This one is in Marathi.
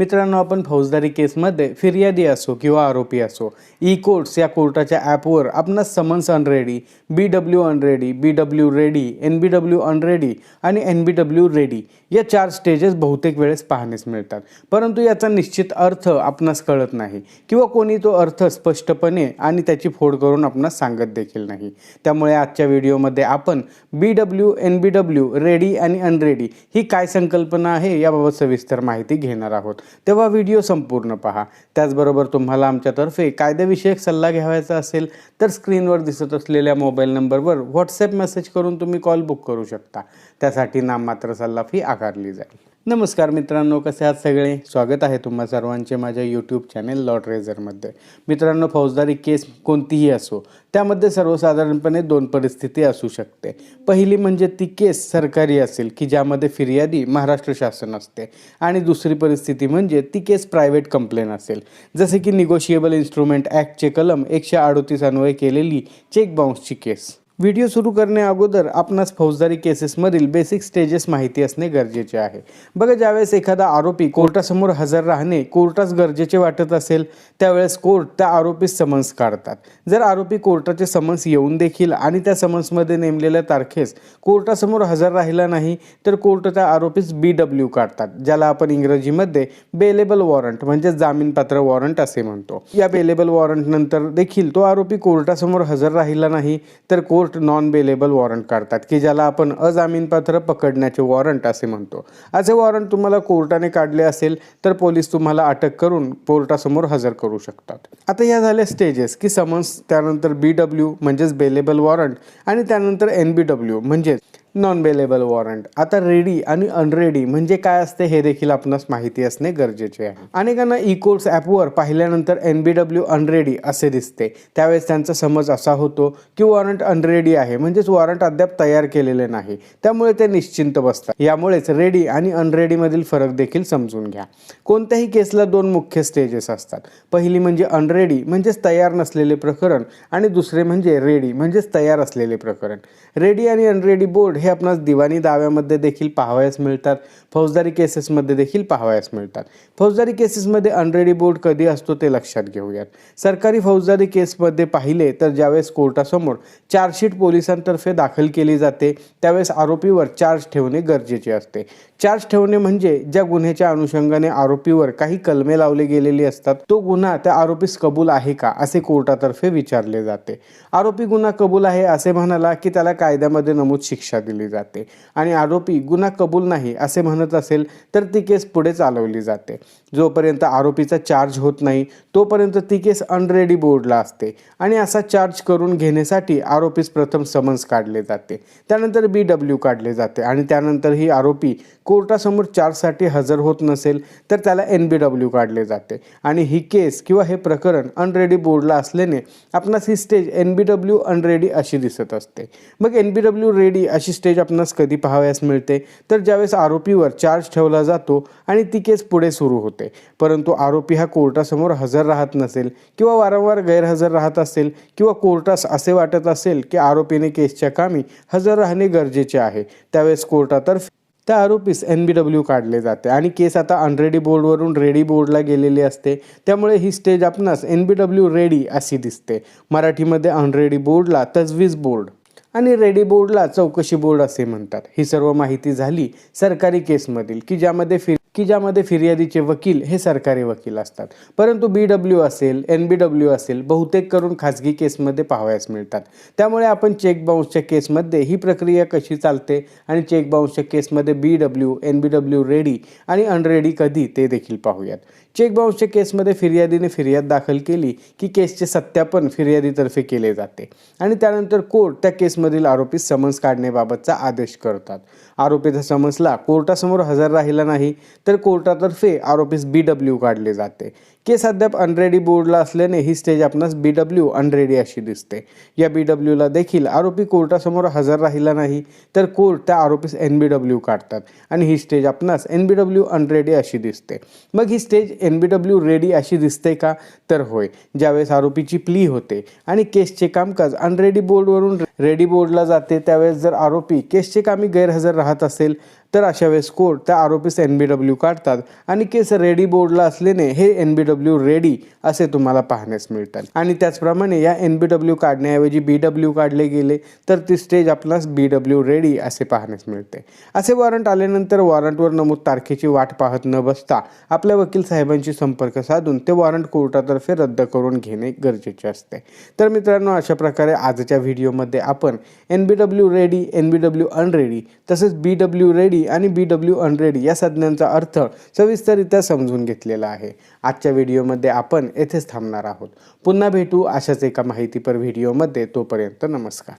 मित्रांनो आपण फौजदारी केसमध्ये फिर्यादी असो किंवा आरोपी असो ई कोर्ट्स या कोर्टाच्या ॲपवर आपणास summons unready B W unready B W ready N B W unready आणि एन बी डब्ल्यू रेडी या चार स्टेजेस बहुतेक वेळेस पाहण्यास मिळतात. परंतु याचा निश्चित अर्थ आपणास कळत नाही किंवा कोणी तो अर्थ स्पष्टपणे आणि त्याची फोड करून आपणास सांगत देखील नाही. त्यामुळे आजच्या व्हिडिओमध्ये आपण B W N B W ready आणि अनरेडी ही काय संकल्पना आहे याबाबत सविस्तर माहिती घेणार आहोत. तेव्हा व्हिडिओ संपूर्ण पहा. त्याचबरोबर तुम्हाला आमच्यातर्फे कायदेविषयक सल्ला घ्यावायचा असेल तर स्क्रीनवर दिसत असलेल्या मोबाईल नंबरवर व्हॉट्सॲप मेसेज करून तुम्ही कॉल बुक करू शकता. त्यासाठी नाममात्र सल्ला फी आकारली जाईल. नमस्कार मित्रांनो कसे आहात सगळे? स्वागत आहे तुम्हा सर्वांचे माझ्या यूट्यूब चॅनेल लॉट रेझरमध्ये मित्रांनो फौजदारी केस कोणतीही असो त्यामध्ये सर्वसाधारणपणे दोन परिस्थिती असू शकते. पहिली म्हणजे ती केस सरकारी असेल की ज्यामध्ये फिर्यादी महाराष्ट्र शासन असते. आणि दुसरी परिस्थिती म्हणजे ती केस प्रायव्हेट कंप्लेन असेल. जसे की निगोशिएबल इन्स्ट्रुमेंट ॲक्टचे कलम एकशे अडोतीस अन्वये केलेली चेक बाउन्सची केस. व्हिडिओ सुरू करणे अगोदर आपणास फौजदारी केसेसमधील बेसिक स्टेजेस माहिती असणे गरजेचे आहे. बघा ज्यावेळेस एखादा आरोपी कोर्टासमोर हजर राहणे कोर्टास गरजेचे वाटत असेल त्यावेळेस कोर्ट त्या आरोपीस समन्स काढतात. जर आरोपी कोर्टाचे समन्स येऊन देखील आणि त्या समन्समध्ये नेमलेल्या तारखेस कोर्टासमोर हजर राहिला नाही तर कोर्ट त्या आरोपीस बी डब्ल्यू काढतात ज्याला आपण इंग्रजीमध्ये बेलेबल वॉरंट म्हणजे जामीनपात्र वॉरंट असे म्हणतो. या बेलेबल वॉरंट नंतर देखील तो आरोपी कोर्टासमोर हजर राहिला नाही तर कोर्ट नॉन बेलेबल वॉरंट काढतात की ज्याला आपण अजामीनपात्र पकडण्याचे वॉरंट असे म्हणतो. असे वॉरंट तुम्हाला कोर्टाने काढले असेल तर पोलीस तुम्हाला अटक करून कोर्टासमोर हजर करू शकतात. आता या झाल्या स्टेजेस की समन्स त्यानंतर बी डब्ल्यू म्हणजेच बेलेबल वॉरंट आणि त्यानंतर एन बी डब्ल्यू म्हणजेच नॉन बेलेबल वॉरंट आता रेडी आणि अनरेडी म्हणजे काय असते हे देखील आपणास माहिती असणे गरजेचे आहे. अनेकांना ई कोर्ट्स ॲपवर पाहिल्यानंतर एन बी डब्ल्यू अनरेडी असे दिसते. त्यावेळेस त्यांचा समज असा होतो की वॉरंट अनरेडी आहे म्हणजेच वॉरंट अद्याप तयार केलेले नाही. त्यामुळे ते निश्चिंत बसतात. यामुळेच रेडी आणि अनरेडीमधील फरक देखील समजून घ्या. कोणत्याही केसला दोन मुख्य स्टेजेस असतात. पहिली म्हणजे अनरेडी म्हणजेच तयार नसलेले प्रकरण आणि दुसरे म्हणजे रेडी म्हणजेच तयार असलेले प्रकरण. रेडी आणि अनरेडी बोर्ड हे आपणास दिवाणी दाव्यामध्ये देखील पाहावयास मिळतात. फौजदारी केसेसमध्ये देखील पाहावयास मिळतात. फौजदारी केसेसमध्ये अनरेडी बोर्ड कधी असतो ते लक्षात घेऊयात. सरकारी फौजदारी केसमध्ये पाहिले तर ज्यावेळेस कोर्टासमोर चार्जशीट पोलिसांतर्फे दाखल केली जाते त्यावेळेस आरोपीवर चार्ज ठेवणे गरजेचे असते. चार्ज ठेवणे म्हणजे ज्या गुन्ह्याच्या अनुषंगाने आरोपीवर काही कलमे लावले गेलेली असतात तो गुन्हा त्या आरोपीस कबूल आहे का असे कोर्टातर्फे विचारले जाते. आरोपी गुन्हा कबूल आहे असे म्हणाला की त्याला कायद्यामध्ये नमूद शिक्षा दिली जाते. आणि आरोपी गुन्हा कबूल नाही असे म्हणत असेल तर ती केस पुढे चालवली जाते. जोपर्यंत आरोपीचा चार्ज होत नाही तोपर्यंत ती केस अनरेडी बोर्डला असते. आणि असा चार्ज करून घेण्यासाठी आरोपीस प्रथम समन्स काढले जाते. त्यानंतर बी डब्ल्यू काढले जाते. आणि त्यानंतर ही आरोपी कोर्टासमोर चार्जसाठी हजर होत नसेल तर त्याला एन बी डब्ल्यू काढले जाते. आणि ही केस किंवा हे प्रकरण अनरेडी बोर्डला असल्याने आपणास ही stage N B W unready अशी दिसत असते. मग एन बी डब्ल्यू रेडी अशी स्टेज आपणास कधी पाहावयास मिळते? तर ज्यावेळेस आरोपीवर चार्ज ठेवला जातो आणि ती केस पुढे सुरू होते. परंतु आरोपी हा कोर्टासमोर हजर राहत नसेल किंवा वारंवार गैरहजर राहत असेल किंवा कोर्टास असे वाटत असेल की आरोपीने केसच्या कामी हजर राहणे गरजेचे आहे. त्यावेळेस कोर्टातर्फे त्या आरोपीस एन बी डब्ल्यू काढले जाते आणि केस आता अनरेडी बोर्डवरून रेडी बोर्डला गेलेली असते. त्यामुळे ही स्टेज आपणास एन बी डब्ल्यू रेडी अशी दिसते. मराठीमध्ये अनरेडी बोर्डला तजवीज बोर्ड आणि रेडी बोर्डला चौकशी बोर्ड असे म्हणतात. ही सर्व माहिती झाली सरकारी केसमधील की ज्यामध्ये फिर की ज्यामध्ये फिर्यादीचे वकील हे सरकारी वकील असतात. परंतु बी डब्ल्यू असेल एन बी डब्ल्यू असेल बहुतेक करून खाजगी केसमध्ये पाहावयास मिळतात. त्यामुळे आपण चेक बाउन्सच्या केसमध्ये ही प्रक्रिया कशी चालते आणि चेक बाउन्सच्या केसमध्ये B W N B W ready आणि अनरेडी कधी ते देखील पाहूयात. चेक बाउन्सच्या केसमध्ये फिर्यादीने फिर्याद दाखल केली की केसचे सत्यापन फिर्यादीतर्फे केले जाते आणि त्यानंतर कोर्ट त्या केसमधील आरोपी समन्स काढण्याबाबतचा आदेश करतात. आरोपीचा समन्सला कोर्टासमोर हजर राहिला नाही तर कोर्टातर्फे आरोपीस बी डब्ल्यू काढले जाते. केस अद्याप अनरेडी बोर्डला असल्याने ही स्टेज आपणास बी डब्ल्यू अनरेडी अशी दिसते. या बी डब्ल्यूला देखील आरोपी कोर्टासमोर हजर राहिला नाही तर कोर्ट त्या आरोपीस एन बी डब्ल्यू काढतात आणि ही स्टेज आपणास एन बी डब्ल्यू अनरेडी अशी दिसते. मग ही stage N B W ready अशी दिसते का? तर होय ज्यावेळेस आरोपीची प्ली होते आणि केसचे कामकाज अनरेडी बोर्डवरून रेडी बोर्डला जाते त्यावेळेस जर आरोपी केसचे कामी गैरहजर राहत असेल तर अशा वेळेस कोर्ट त्या आरोपीस एन बी डब्ल्यू काढतात आणि केस रेडी बोर्डला असल्याने हे एन बी डब्ल्यू रेडी असे तुम्हाला पाहण्यास मिळतात. आणि त्याचप्रमाणे या एन बी डब्ल्यू काढण्याऐवजी बी डब्ल्यू काढले गेले तर ती स्टेज आपणास बी डब्ल्यू रेडी असे पाहण्यास मिळते. असे वॉरंट आल्यानंतर वॉरंटवर नमूद तारखेची वाट पाहत न बसता आपल्या वकील साहेबांशी संपर्क साधून ते वॉरंट कोर्टातर्फे रद्द करून घेणे गरजेचे असते. तर मित्रांनो अशा प्रकारे आजच्या व्हिडिओमध्ये आपण N B W ready N B W unready तसेच बी डब्ल्यू रेडी आणि बी डब्ल्यू हंड्रेड या संज्ञांचा अर्थ सविस्तररित्या समजून घेतलेला आहे. आजच्या व्हिडिओमध्ये आपण येथेच थांबणार आहोत. पुन्हा भेटू अशाच एका माहितीपर व्हिडिओमध्ये. तोपर्यंत नमस्कार.